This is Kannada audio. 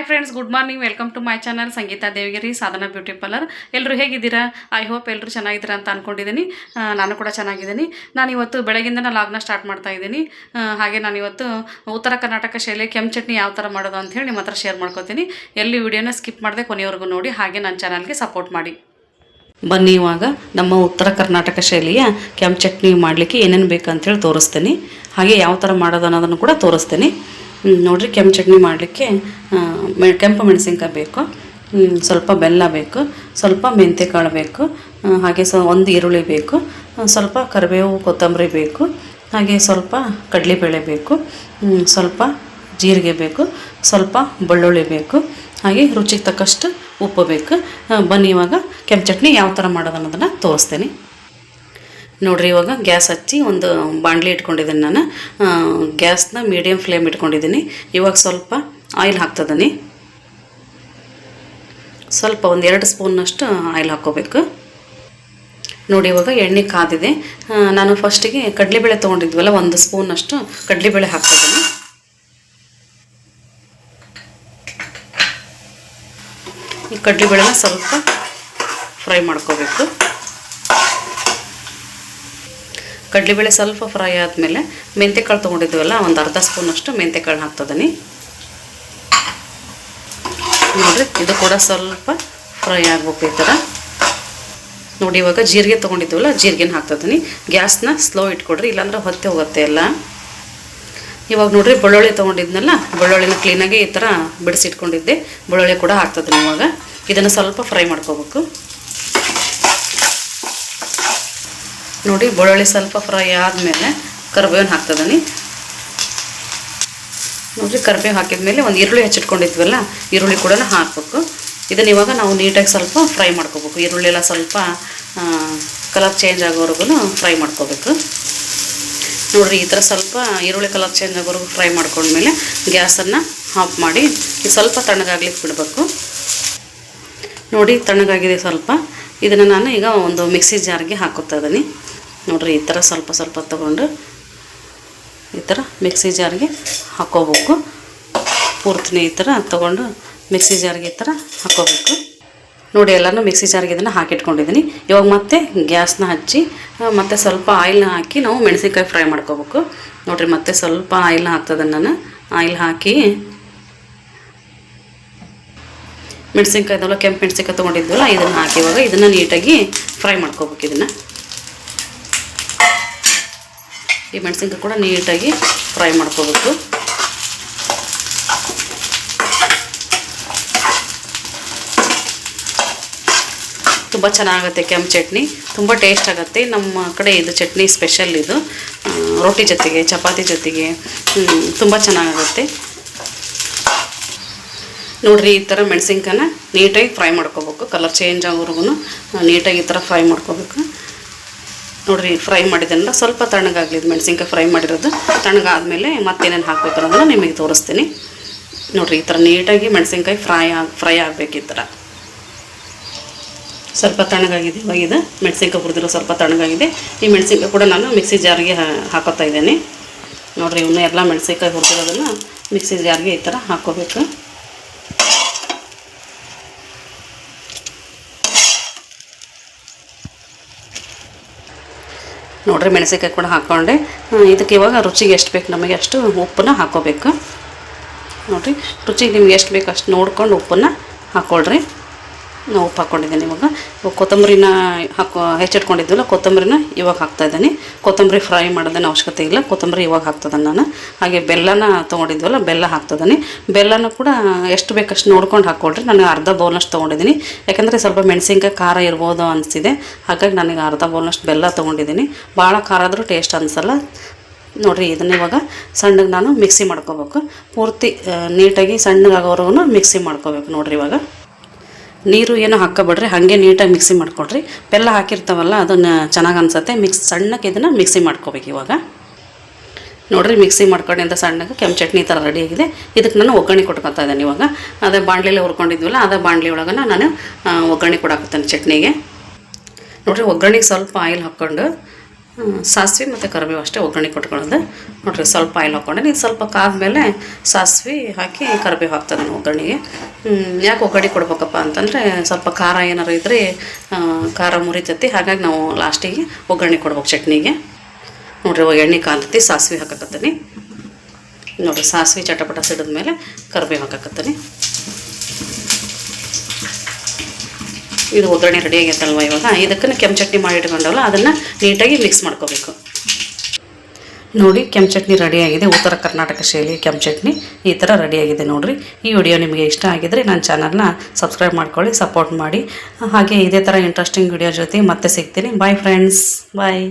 Hi friends good morning welcome to my channel Sangeeta Devigiri Sadhana beauty parlour ಎಲ್ಲರೂ ಹೇಗಿದ್ದೀರಾ? ಐ ಹೋಪ್ ಎಲ್ಲರೂ ಚೆನ್ನಾಗಿದ್ದೀರಾ ಅಂತ ಅಂದ್ಕೊಂಡಿದ್ದೀನಿ ನಾನು ಕೂಡ ಚೆನ್ನಾಗಿದ್ದೀನಿ. ನಾನು ಇವತ್ತು ಬೆಳಗಿಂದನೇ ಲಾಗ್ನ ಸ್ಟಾರ್ಟ್ ಮಾಡ್ತಾ ಇದ್ದೀನಿ. ಹಾಗೆ ನಾನು ಇವತ್ತು ಉತ್ತರ ಕರ್ನಾಟಕ ಶೈಲಿ ಕೆಂಪು ಚಟ್ನಿ ಯಾವ ಥರ ಮಾಡೋದು ಅಂತ ಹೇಳಿ ನಿಮ್ಮ ಹತ್ರ ಶೇರ್ ಮಾಡ್ಕೋತೀನಿ. ಎಲ್ಲಿ ವಿಡಿಯೋನ ಸ್ಕಿಪ್ ಮಾಡಿದೆ ಕೊನೆಯವರೆಗೂ ನೋಡಿ, ಹಾಗೆ ನನ್ನ ಚಾನಲ್ಗೆ ಸಪೋರ್ಟ್ ಮಾಡಿ. ಬನ್ನಿ ಇವಾಗ ನಮ್ಮ ಉತ್ತರ ಕರ್ನಾಟಕ ಶೈಲಿಯ ಕೆಂಪು ಚಟ್ನಿ ಮಾಡಲಿಕ್ಕೆ ಏನೇನು ಬೇಕಂತೇಳಿ ತೋರಿಸ್ತೀನಿ. ಹಾಗೆ ಯಾವ ಥರ ಮಾಡೋದು ಅನ್ನೋದನ್ನು ಕೂಡ ತೋರಿಸ್ತೀನಿ. ನೋಡ್ರಿ, ಕೆಂಪು ಚಟ್ನಿ ಮಾಡಲಿಕ್ಕೆ ಕೆಂಪು ಮೆಣಸಿನ್ಕಾಯಿ ಬೇಕು ಸ್ವಲ್ಪ ಬೆಲ್ಲ ಬೇಕು, ಸ್ವಲ್ಪ ಮೆಂತ್ಯಕಾಳು ಬೇಕು ಹಾಗೆ ಸ, ಒಂದು ಈರುಳ್ಳಿ ಬೇಕು ಸ್ವಲ್ಪ ಕರಿಬೇವು, ಕೊತ್ತಂಬರಿ ಬೇಕು, ಹಾಗೆ ಸ್ವಲ್ಪ ಕಡಲೆಬೇಳೆ ಬೇಕು ಸ್ವಲ್ಪ ಜೀರಿಗೆ ಬೇಕು, ಸ್ವಲ್ಪ ಬೆಳ್ಳುಳ್ಳಿ ಬೇಕು, ಹಾಗೆ ರುಚಿಗೆ ತಕ್ಕಷ್ಟು ಉಪ್ಪು ಬೇಕು. ಬನ್ನಿ ಇವಾಗ ಕೆಂಪು ಚಟ್ನಿ ಯಾವ ಥರ ಮಾಡೋದು ಅನ್ನೋದನ್ನು ತೋರಿಸ್ತೀನಿ. ನೋಡ್ರಿ, ಇವಾಗ ಗ್ಯಾಸ್ ಹಚ್ಚಿ ಒಂದು ಬಾಣಲಿ ಇಟ್ಕೊಂಡಿದ್ದೀನಿ ನಾನು. ಗ್ಯಾಸ್ನ ಮೀಡಿಯಮ್ ಫ್ಲೇಮ್ ಇಟ್ಕೊಂಡಿದ್ದೀನಿ ಇವಾಗ ಸ್ವಲ್ಪ ಆಯಿಲ್ ಹಾಕ್ತದನಿ. ಸ್ವಲ್ಪ ಒಂದು ಎರಡು ಸ್ಪೂನ್ನಷ್ಟು ಆಯಿಲ್ ಹಾಕ್ಕೋಬೇಕು. ನೋಡಿ, ಇವಾಗ ಎಣ್ಣೆ ಕಾದಿದೆ. ನಾನು ಫಸ್ಟಿಗೆ ಕಡಲೆಬೇಳೆ ತೊಗೊಂಡಿದ್ವಲ್ಲ, ಒಂದು ಸ್ಪೂನಷ್ಟು ಕಡಲೆಬೇಳೆ ಹಾಕ್ತಿದ್ದೀನಿ ಈ ಕಡಲೆಬೇಳೆನ ಸ್ವಲ್ಪ ಫ್ರೈ ಮಾಡ್ಕೋಬೇಕು. ಕಡಲೆಬೇಳೆ ಸ್ವಲ್ಪ ಫ್ರೈ ಆದಮೇಲೆ ಮೆಂತ್ಯಕಾಳು ತೊಗೊಂಡಿದ್ದೀವಲ್ಲ ಒಂದು ಅರ್ಧ ಸ್ಪೂನಷ್ಟು ಮೆಂತ್ಯಕಾಳು ಹಾಕ್ತದನಿ. ನೋಡಿರಿ, ಇದು ಕೂಡ ಸ್ವಲ್ಪ ಫ್ರೈ ಆಗ್ಬೇಕು ಈ ಥರ ನೋಡಿ, ಇವಾಗ ಜೀರಿಗೆ ತೊಗೊಂಡಿದ್ದೀವಲ್ಲ ಜೀರಿಗೆನ ಹಾಕ್ತದನಿ. ಗ್ಯಾಸ್ನ ಸ್ಲೋ ಇಟ್ಕೊಡ್ರಿ, ಇಲ್ಲಾಂದ್ರೆ ಹೊತ್ತೆ ಹೋಗುತ್ತೆ ಎಲ್ಲ. ಇವಾಗ ನೋಡ್ರಿ, ಬೆಳ್ಳುಳ್ಳಿ ತೊಗೊಂಡಿದ್ನಲ್ಲ, ಬೆಳ್ಳುಳ್ಳಿನ ಕ್ಲೀನಾಗಿ ಈ ಥರ ಬಿಡಿಸಿಟ್ಕೊಂಡಿದ್ದೆ. ಬೆಳ್ಳುಳ್ಳಿ ಕೂಡ ಹಾಕ್ತದನಿ ಇವಾಗ. ಇದನ್ನು ಸ್ವಲ್ಪ ಫ್ರೈ ಮಾಡ್ಕೋಬೇಕು. ನೋಡಿ ಬೆಳ್ಳುಳ್ಳಿ ಸ್ವಲ್ಪ ಫ್ರೈ ಆದಮೇಲೆ ಕರಿಬೇವನ್ನ ಹಾಕ್ತದನಿ ನೋಡಿರಿ ಕರಿಬೇವು ಹಾಕಿದ್ಮೇಲೆ ಒಂದು ಈರುಳ್ಳಿ ಹೆಚ್ಚಿಟ್ಕೊಂಡಿದ್ವಲ್ಲ, ಈರುಳ್ಳಿ ಕೂಡ ಹಾಕಬೇಕು. ಇದನ್ನು ಇವಾಗ ನಾವು ನೀಟಾಗಿ ಸ್ವಲ್ಪ ಫ್ರೈ ಮಾಡ್ಕೋಬೇಕು. ಈರುಳ್ಳಿ ಎಲ್ಲ ಸ್ವಲ್ಪ ಕಲರ್ ಚೇಂಜ್ ಆಗೋವರೆಗೂ ಫ್ರೈ ಮಾಡ್ಕೋಬೇಕು. ನೋಡಿರಿ, ಈ ಥರ ಸ್ವಲ್ಪ ಈರುಳ್ಳಿ ಕಲರ್ ಚೇಂಜ್ ಆಗೋವರೆಗೂ ಫ್ರೈ ಮಾಡ್ಕೊಂಡ್ಮೇಲೆ ಗ್ಯಾಸನ್ನು ಆಫ್ ಮಾಡಿ ಸ್ವಲ್ಪ ತಣ್ಣಗಾಗ್ಲಿಕ್ಕೆ ಬಿಡಬೇಕು. ನೋಡಿ, ತಣ್ಣಗಾಗಿದೆ ಸ್ವಲ್ಪ. ಇದನ್ನು ನಾನು ಈಗ ಒಂದು ಮಿಕ್ಸಿ ಜಾರ್ಗೆ ಹಾಕೋತಾ ಇದ್ದೀನಿ. ನೋಡಿರಿ ಈ ಥರ ಸ್ವಲ್ಪ ಸ್ವಲ್ಪ ತೊಗೊಂಡು ಈ ಥರ ಮಿಕ್ಸಿ ಜಾರ್ಗೆ ಹಾಕೋಬೇಕು. ಪೂರ್ತಿನೇ ಈ ಥರ ತೊಗೊಂಡು ಮಿಕ್ಸಿ ಜಾರ್ಗೆ ಈ ಥರ ಹಾಕೋಬೇಕು. ನೋಡಿ ಎಲ್ಲನೂ ಮಿಕ್ಸಿ ಜಾರ್ಗೆ ಇದನ್ನು ಹಾಕಿಟ್ಕೊಂಡಿದ್ದೀನಿ. ಇವಾಗ ಮತ್ತೆ ಗ್ಯಾಸ್ನ ಹಚ್ಚಿ ಮತ್ತೆ ಸ್ವಲ್ಪ ಆಯಿಲ್ನ ಹಾಕಿ ನಾವು ಮೆಣಸಿನ್ಕಾಯಿ ಫ್ರೈ ಮಾಡ್ಕೋಬೇಕು. ನೋಡಿರಿ ಮತ್ತೆ ಸ್ವಲ್ಪ ಆಯಿಲ್ನ ಹಾಕ್ತದೆ ನಾನು ಆಯಿಲ್ ಹಾಕಿ ಮೆಣಸಿನ್ಕಾಯ್ದಲ್ಲ ಕೆಂಪು ಮೆಣಸಿನ್ಕಾಯಿ ತೊಗೊಂಡಿದ್ವಲ್ಲ, ಇದನ್ನು ಹಾಕಿ ಇವಾಗ ಇದನ್ನು ನೀಟಾಗಿ ಫ್ರೈ ಮಾಡ್ಕೋಬೇಕು ಇದನ್ನು. ಈ ಮೆಣಸಿನ್ಕಾಯಿ ಕೂಡ ನೀಟಾಗಿ ಫ್ರೈ ಮಾಡ್ಕೋಬೇಕು. ತುಂಬ ಚೆನ್ನಾಗುತ್ತೆ ಕೆಂಪು ಚಟ್ನಿ. ತುಂಬ ಟೇಸ್ಟ್ ಆಗುತ್ತೆ. ನಮ್ಮ ಕಡೆ ಇದು ಚಟ್ನಿ ಸ್ಪೆಷಲ್ ಇದು. ರೊಟ್ಟಿ ಜೊತೆಗೆ, ಚಪಾತಿ ಜೊತೆಗೆ. ತುಂಬ ಚೆನ್ನಾಗುತ್ತೆ. ನೋಡ್ರಿ, ಈ ಥರ ಮೆಣಸಿನ್ಕಾಯನ್ನ ನೀಟಾಗಿ ಫ್ರೈ ಮಾಡ್ಕೋಬೇಕು. ಕಲರ್ ಚೇಂಜ್ ಆಗೋರ್ಗು ನೀಟಾಗಿ ಈ ಥರ ಫ್ರೈ ಮಾಡ್ಕೋಬೇಕು. ನೋಡ್ರಿ ಫ್ರೈ ಮಾಡಿದ್ದೆಲ್ಲ ಸ್ವಲ್ಪ ತಣ್ಣಗಾಗಲಿ ಇದು ಮೆಣಸಿನ್ಕಾಯಿ ಫ್ರೈ ಮಾಡಿರೋದು. ತಣ್ಣಗಾದಮೇಲೆ ಮತ್ತೇನೇನು ಹಾಕ್ಬೇಕು ಅನ್ನೋದನ್ನ ನಿಮಗೆ ತೋರಿಸ್ತೀನಿ. ನೋಡ್ರಿ, ಈ ಥರ ನೀಟಾಗಿ ಮೆಣಸಿನ್ಕಾಯಿ ಫ್ರೈ ಆಗಿ ಫ್ರೈ ಆಗಬೇಕು ಈ ಥರ ಸ್ವಲ್ಪ ತಣ್ಣಗಾಗಿದೆ ಇವಾಗ ಇದು. ಮೆಣಸಿನ್ಕಾಯಿ ಹುರಿದಿರೋ ಸ್ವಲ್ಪ ತಣ್ಣಗಾಗಿದೆ. ಈ ಮೆಣಸಿನ್ಕಾಯಿ ಕೂಡ ನಾನು ಮಿಕ್ಸಿ ಜಾರ್ಗೆ ಹಾಕೋತಾ ಇದ್ದೇನೆ. ನೋಡಿರಿ ಇವನ್ನ ಎಲ್ಲ ಮೆಣಸಿನ್ಕಾಯಿ ಹುರಿದಿರೋದನ್ನು ಮಿಕ್ಸಿ ಜಾರಿಗೆ ಈ ಥರ ಹಾಕ್ಕೋಬೇಕು ನೋಡ್ರಿ ಮೆಣಸಿನ್ಕಾಯಿ ಕೂಡ ಹಾಕ್ಕೊಂಡೆ ಇದಕ್ಕೆ ಇವಾಗ ರುಚಿಗೆ ಎಷ್ಟು ಬೇಕು ನಮಗೆ ಅಷ್ಟು ಉಪ್ಪನ್ನ ಹಾಕೋಬೇಕು. ನೋಡಿರಿ, ರುಚಿಗೆ ನಿಮ್ಗೆ ಎಷ್ಟು ಬೇಕು ಅಷ್ಟು ನೋಡ್ಕೊಂಡು ಉಪ್ಪನ್ನು ಹಾಕ್ಕೊಳ್ರಿ ನಾವು ಉಪ್ಪು ಹಾಕ್ಕೊಂಡಿದ್ದೀನಿ ಇವಾಗ ಕೊತ್ತಂಬರಿನ ಹಾಕೋ ಹೆಚ್ಚಿಟ್ಕೊಂಡಿದ್ವಲ್ಲ, ಕೊತ್ತಂಬರಿನ ಇವಾಗ ಹಾಕ್ತಾ ಇದ್ದೀನಿ. ಕೊತ್ತಂಬರಿ ಫ್ರೈ ಮಾಡೋದನ್ನು ಅವಶ್ಯಕತೆ ಇಲ್ಲ. ಕೊತ್ತಂಬರಿ ಇವಾಗ ಹಾಕ್ತದನ್ನು ನಾನು. ಹಾಗೆ ಬೆಲ್ಲನ ತೊಗೊಂಡಿದ್ವಲ್ಲ, ಬೆಲ್ಲ ಹಾಕ್ತದನಿ ಬೆಲ್ಲನ ಕೂಡ ಎಷ್ಟು ಬೇಕಷ್ಟು ನೋಡ್ಕೊಂಡು ಹಾಕ್ಕೊಳ್ರಿ. ನಾನು ಅರ್ಧ ಬೌಲ್ನಷ್ಟು ತೊಗೊಂಡಿದ್ದೀನಿ. ಯಾಕಂದರೆ ಸ್ವಲ್ಪ ಮೆಣಸಿನ್ಕಾಯಿ ಖಾರ ಇರ್ಬೋದು ಅನಿಸಿದೆ. ಹಾಗಾಗಿ ನನಗೆ ಅರ್ಧ ಬೌಲ್ನಷ್ಟು ಬೆಲ್ಲ ತೊಗೊಂಡಿದ್ದೀನಿ. ಭಾಳ ಖಾರ ಆದರೂ ಟೇಸ್ಟ್ ಅನಿಸಲ್ಲ. ನೋಡಿರಿ, ಇದನ್ನ ಇವಾಗ ಸಣ್ಣಗೆ ನಾನು ಮಿಕ್ಸಿ ಮಾಡ್ಕೋಬೇಕು. ಪೂರ್ತಿ ನೀಟಾಗಿ ಸಣ್ಣಗಾಗೋವರೆಗೂ ಮಿಕ್ಸಿ ಮಾಡ್ಕೋಬೇಕು ನೋಡಿರಿ ಇವಾಗ. ನೀರು ಏನು ಹಾಕೋಬೇಡ್ರಿ, ಹಾಗೆ ನೀಟಾಗಿ ಮಿಕ್ಸಿ ಮಾಡ್ಕೊಳ್ರಿ. ಬೆಲ್ಲ ಹಾಕಿರ್ತಾವಲ್ಲ, ಅದನ್ನು ಚೆನ್ನಾಗಿ ಅನ್ಸುತ್ತೆ. ಮಿಕ್ಸ್ ಸಣ್ಣಕ್ಕೆ ಇದನ್ನು ಮಿಕ್ಸಿ ಮಾಡ್ಕೋಬೇಕು ಇವಾಗ. ನೋಡಿರಿ, ಮಿಕ್ಸಿ ಮಾಡ್ಕೊಂಡಿಂದ ಸಣ್ಣಗೆ ಕೆಂಪು ಚಟ್ನಿ ಥರ ರೆಡಿಯಾಗಿದೆ ಇದಕ್ಕೆ ನಾನು ಒಗ್ಗರಣೆ ಕೊಟ್ಕೊತಾ ಇದ್ದೇನೆ ಇವಾಗ. ಅದೇ ಬಾಣಲಿಲಿ ಹುರ್ಕೊಂಡಿದ್ವಲ್ಲ, ಅದೇ ಬಾಣಲೆ ಒಳಗೆ ನಾನು ಒಗ್ಗರಣೆ ಕೊಡಾಕತ್ತೇನೆ ಚಟ್ನಿಗೆ. ನೋಡಿರಿ, ಒಗ್ಗರಣೆಗೆ ಸ್ವಲ್ಪ ಆಯಿಲ್ ಹಾಕ್ಕೊಂಡು ಸಾಸಿವೆ ಮತ್ತು ಕರಿಬೇವು ಅಷ್ಟೇ ಒಗ್ಗರಣೆ ಕೊಟ್ಕೊಳ್ಳೋದು. ನೋಡಿರಿ, ಸ್ವಲ್ಪ ಆಯಿಲ್ ಹಾಕ್ಕೊಂಡೆ. ನೀನು ಸ್ವಲ್ಪ ಕಾದ್ಮೇಲೆ ಸಾಸಿವೆ ಹಾಕಿ ಕರಿಬೇವು ಹಾಕ್ತದೆ ನಾನು ಒಗ್ಗರಣೆಗೆ. ಯಾಕೆ ಒಗ್ಗರಣೆ ಕೊಡ್ಬೇಕಪ್ಪ ಅಂತಂದರೆ ಸ್ವಲ್ಪ ಖಾರ ಏನಾರು ಇದ್ದರೆ ಖಾರ ಮುರಿತೈತಿ ಹಾಗಾಗಿ ನಾವು ಲಾಸ್ಟಿಗೆ ಒಗ್ಗರಣೆ ಕೊಡ್ಬೇಕು ಚಟ್ನಿಗೆ. ನೋಡಿರಿ ಎಣ್ಣೆ ಕಾಂತತಿ ಸಾಸಿವೆ ಹಾಕಕತ್ತೀನಿ. ನೋಡಿರಿ, ಸಾಸಿವೆ ಚಟಪಟ ಸಿಡಿದ್ಮೇಲೆ ಕರಿಬೇವು ಹಾಕಕತ್ತೀನಿ. ಇದು ಒಗ್ಗರಣೆ ರೆಡಿ ಆಗೈತಲ್ವ ಇವಾಗ? ಇದಕ್ಕೆ ಕೆಂಪು ಚಟ್ನಿ ಮಾಡಿ ಇಟ್ಕೊಂಡವಲ್ಲ, ಅದನ್ನು ನೀಟಾಗಿ ಮಿಕ್ಸ್ ಮಾಡ್ಕೋಬೇಕು. ನೋಡಿ, ಕೆಂಪು ಚಟ್ನಿ ರೆಡಿಯಾಗಿದೆ ಉತ್ತರ ಕರ್ನಾಟಕ ಶೈಲಿ ಕೆಂಪು ಚಟ್ನಿ ಈ ಥರ ರೆಡಿಯಾಗಿದೆ ನೋಡಿರಿ. ಈ ವಿಡಿಯೋ ನಿಮಗೆ ಇಷ್ಟ ಆಗಿದರೆ ನನ್ನ ಚಾನಲ್ನ ಸಬ್ಸ್ಕ್ರೈಬ್ ಮಾಡ್ಕೊಳ್ಳಿ ಸಪೋರ್ಟ್ ಮಾಡಿ. ಹಾಗೆ ಇದೇ ಥರ ಇಂಟ್ರೆಸ್ಟಿಂಗ್ ವಿಡಿಯೋ ಜೊತೆ ಮತ್ತೆ ಸಿಗ್ತೀನಿ. Bye friends bye